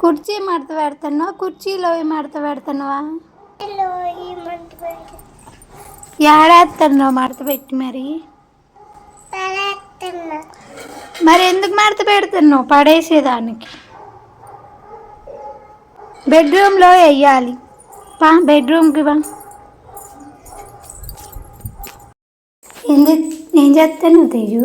కుర్చీ మడత పెడుతున్నావా? కుర్చీలో మడత మంట పెడుతున్నా ఏడేస్తున్నావు మడత పెట్టి మరి? మరి ఎందుకు మడత పెడుతున్నావు? పడేసేదానికి. బెడ్రూమ్లో వెయ్యాలి పా బెడ్రూమ్కి వా ఏం ఏం చేస్తాను తేజు?